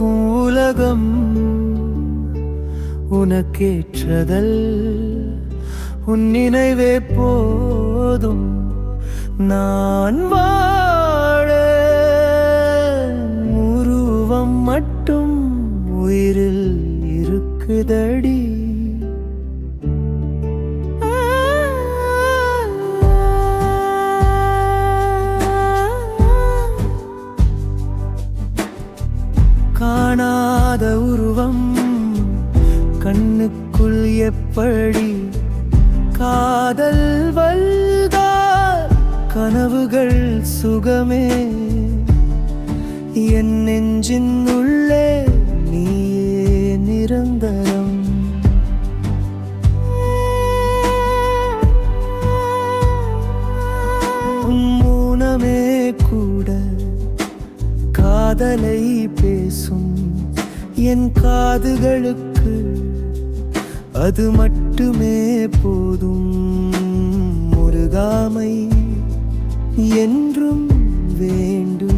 இருக்கும் உலகம் உனக்கேற்றதல். உன் நினைவே போதும். நான் வா காணாத உருவம். கண்ணுக்குள் எப்படி காதல் வல்தார் கனவுகள் சுகமே. என் நெஞ்சின் காதலை பேசும் என் காதுகளுக்கு அது மட்டுமே போதும். முருகாமை என்றும் வேண்டும்.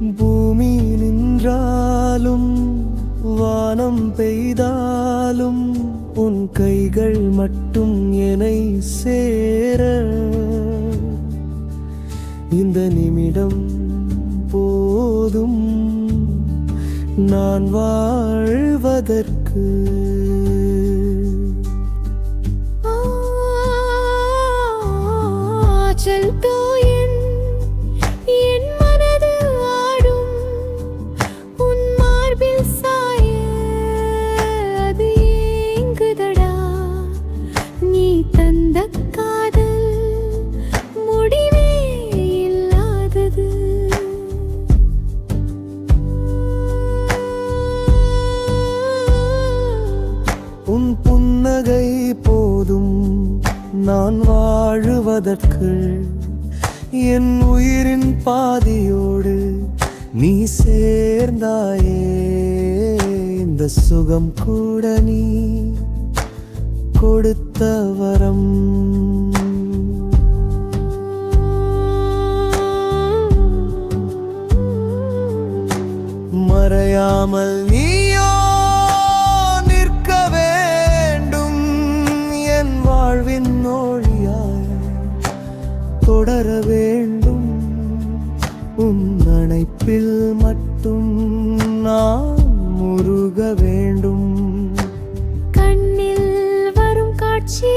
பூமி நின்றாலும் வானம் பெய்தாலும் உன் கைகள் மட்டும் என்னை சேர. இந்த நிமிடம் போதும் நான் வாழ்வதற்கு நான் வாழுவதற்கு என் உயிரின் பாதியோடு நீ சேர்ந்தாயே. இந்த சுகம் கூட நீ கொடுத்த வரம். மறையாமல் வேண்டும். உன் அணைப்பில் மட்டும் நான் முருக வேண்டும். கண்ணில் வரும் காட்சி